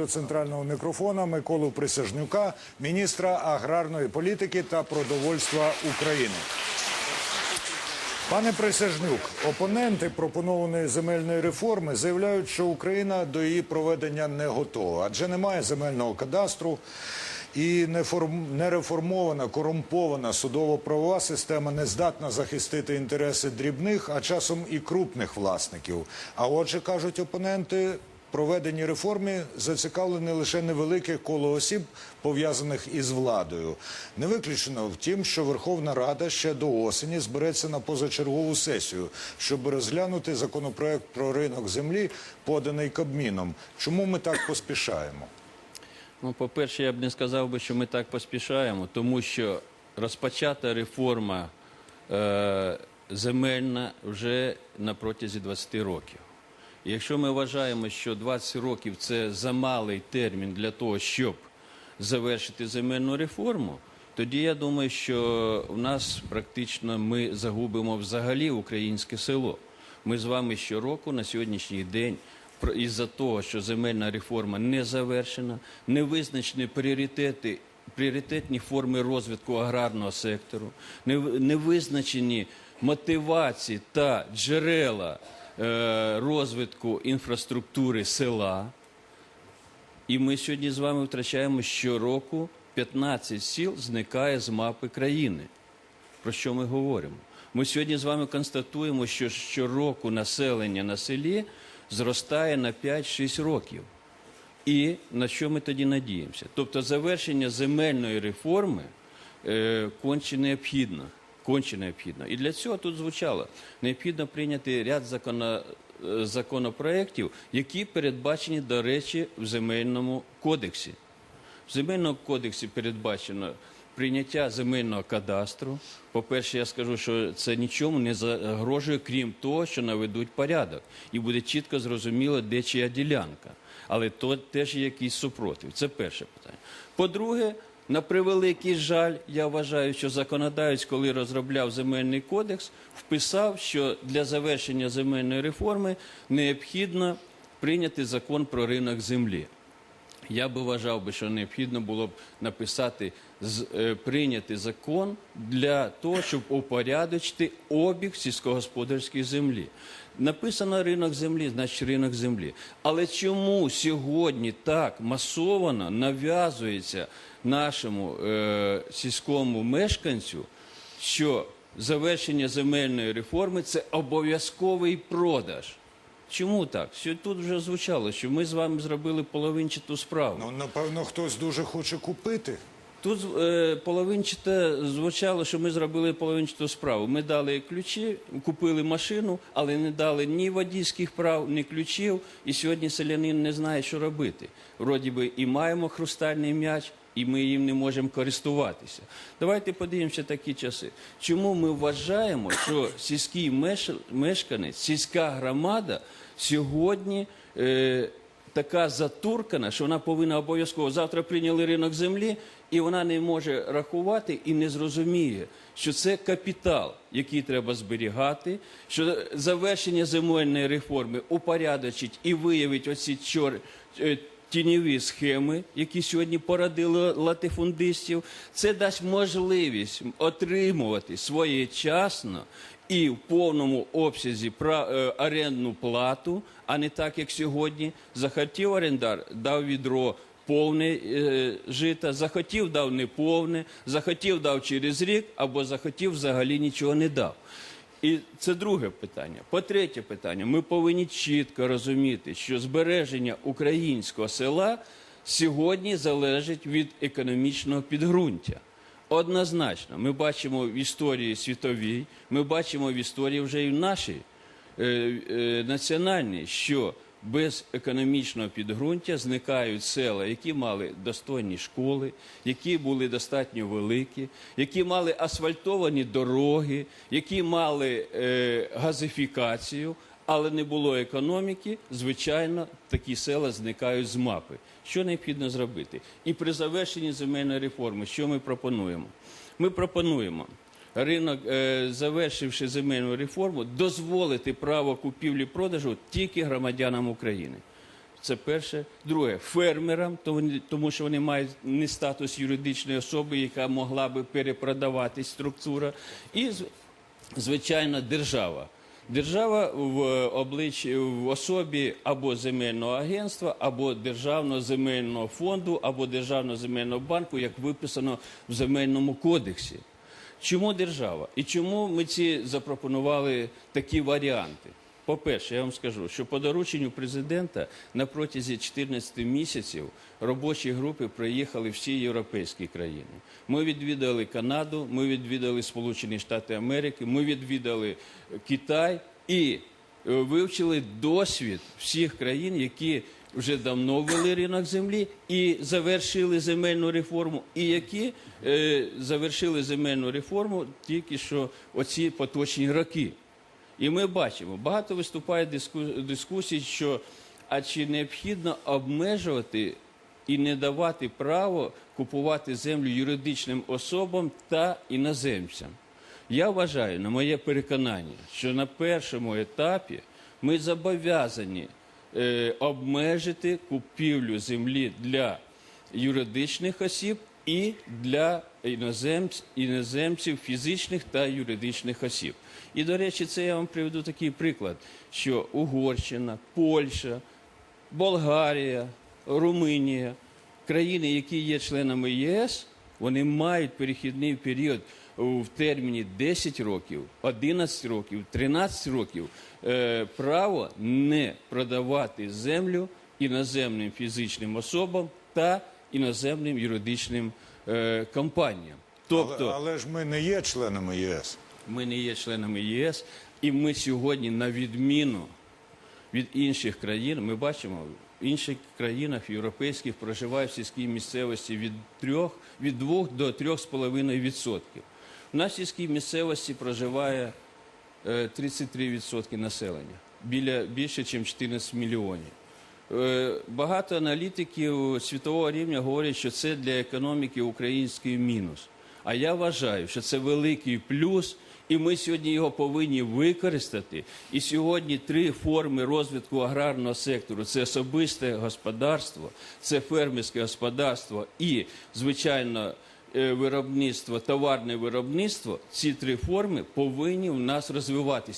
До центрального мікрофона Миколу Присяжнюка, міністра аграрної політики та продовольства України. Пане Присяжнюк, опоненти пропонованої земельної реформи заявляють, що Україна до її проведення не готова, адже немає земельного кадастру і нереформована, корумпована судово-правова система не здатна захистити інтереси дрібних, а часом і крупних власників. А отже, кажуть опоненти, проведенні реформи зацікавлене лише невелике коло осіб, пов'язаних із владою. Не виключено втім, що Верховна Рада ще до осені збереться на позачергову сесію, щоб розглянути законопроект про ринок землі, поданий Кабміном. Чому ми так поспішаємо? Ну, по-перше, я б не сказав би, що ми так поспішаємо, тому що розпочата реформа е, земельна вже на протязі 20 років. Якщо ми вважаємо, що 20 років це замалий термін для того, щоб завершити земельну реформу, тоді я думаю, що в нас практично ми загубимо взагалі українське село. Ми з вами щороку на сьогоднішній день із-за того, що земельна реформа не завершена, не визначені пріоритети. Пріоритетні форми розвитку аграрного сектору, не, не визначені мотивації та джерела розвитку інфраструктури села. І ми сьогодні з вами втрачаємо щороку 15 сіл зникає з мапи країни. Про що ми говоримо? Ми сьогодні з вами констатуємо, що щороку населення на селі зростає на 5-6 років. І на що ми тоді надіємося? Тобто завершення земельної реформи е, конче необхідно. Конче необхідно. І для цього тут звучало, необхідно прийняти ряд законо, е, законопроєктів, які передбачені, до речі, в земельному кодексі. В земельному кодексі передбачено прийняття земельного кадастру. По-перше, я скажу, що це нічому не загрожує, крім того, що наведуть порядок. І буде чітко зрозуміло, де чия ділянка. Але то теж є якийсь супротив. Це перше питання. По-друге, на превеликий жаль, я вважаю, що законодавець, коли розробляв земельний кодекс, вписав, що для завершення земельної реформи необхідно прийняти закон про ринок землі. Я би вважав що необхідно було б написати прийняти закон для того, щоб упорядочити обіг сільськогосподарської землі. Написано ринок землі, значить ринок землі. Але чому сьогодні так масовано нав'язується нашому е, сільському мешканцю, що завершення земельної реформи це обов'язковий продаж? Чому так? Що тут вже звучало, що ми з вами зробили половинчату справу. Ну, напевно, хтось дуже хоче купити. Тут е, половинчате звучало, що ми зробили половинчату справу. Ми дали ключі, купили машину, але не дали ні водійських прав, ні ключів. І сьогодні селянин не знає, що робити. Вроді би і маємо хрустальний м'яч, і ми їм не можемо користуватися. Давайте подивимося такі часи. Чому ми вважаємо, що сільський меш- мешканець, сільська громада сьогодні. Е, така затуркана, що вона повинна обов'язково завтра прийняли ринок землі, і вона не може рахувати і не зрозуміє, що це капітал, який треба зберігати, що завершення земельної реформи упорядочить і виявить оці чор. е, Тіньові схеми, які сьогодні породили латифундистів, це дасть можливість отримувати своєчасно і в повному обсязі е, орендну плату, а не так, як сьогодні. Захотів орендар, дав відро повне е, жита, захотів, дав неповне, захотів, дав через рік, або захотів, взагалі нічого не дав. І це друге питання. По третє питання, ми повинні чітко розуміти, що збереження українського села сьогодні залежить від економічного підґрунтя. Однозначно, ми бачимо в історії світовій, ми бачимо в історії вже і в нашій е, е, національній, що без економічного підґрунтя зникають села, які мали достойні школи, які були достатньо великі, які мали асфальтовані дороги, які мали е, газифікацію, але не було економіки, звичайно, такі села зникають з мапи. Що необхідно зробити? І при завершенні земельної реформи, що ми пропонуємо? Ми пропонуємо ринок, е, завершивши земельну реформу, дозволити право купівлі-продажу тільки громадянам України. Це перше. Друге, фермерам, тому що вони мають не статус юридичної особи, яка могла би перепродавати структура. І, звичайно, держава. Держава в обличчі в особі або земельного агентства, або державного земельного фонду, або державного земельного банку, як виписано в земельному кодексі. Чому держава? І чому ми ці запропонували такі варіанти? По-перше, я вам скажу, що по дорученню президента на протязі 14 місяців робочі групи проїхали всі європейські країни. Ми відвідали Канаду, ми відвідали Сполучені Штати Америки, ми відвідали е, Китай і е, вивчили досвід всіх країн, які вже давно ввели ринок землі і завершили земельну реформу, і які е, завершили земельну реформу тільки що оці поточні роки. І ми бачимо, багато виступає диску- дискусій, що а чи необхідно обмежувати і не давати право купувати землю юридичним особам та іноземцям. Я вважаю, на моє переконання, що на першому етапі ми зобов'язані обмежити купівлю землі для юридичних осіб і для іноземців фізичних та юридичних осіб. І, до речі, це я вам приведу такий приклад, що Угорщина, Польща, Болгарія, Румунія, країни, які є членами ЄС, вони мають перехідний період в терміні 10 років, 11 років, 13 років е, право не продавати землю іноземним фізичним особам та іноземним юридичним е, компаніям. Тобто, Але, але ж ми не є членами ЄС. ми не є членами ЄС, і ми сьогодні, на відміну від інших країн, ми бачимо, в інших країнах європейських проживають в сільській місцевості від, трьох, від 2 до 3,5 відсотків. У нас в сільській місцевості проживає е, 33% населення, біля, більше, ніж 14 мільйонів. Е, Багато аналітиків світового рівня говорять, що це для економіки український мінус. А я вважаю, що це великий плюс, і ми сьогодні його повинні використати. І сьогодні три форми розвитку аграрного сектору: це особисте господарство, це фермерське господарство і, звичайно, е, виробництво, товарне виробництво. Ці три форми повинні в нас розвиватися.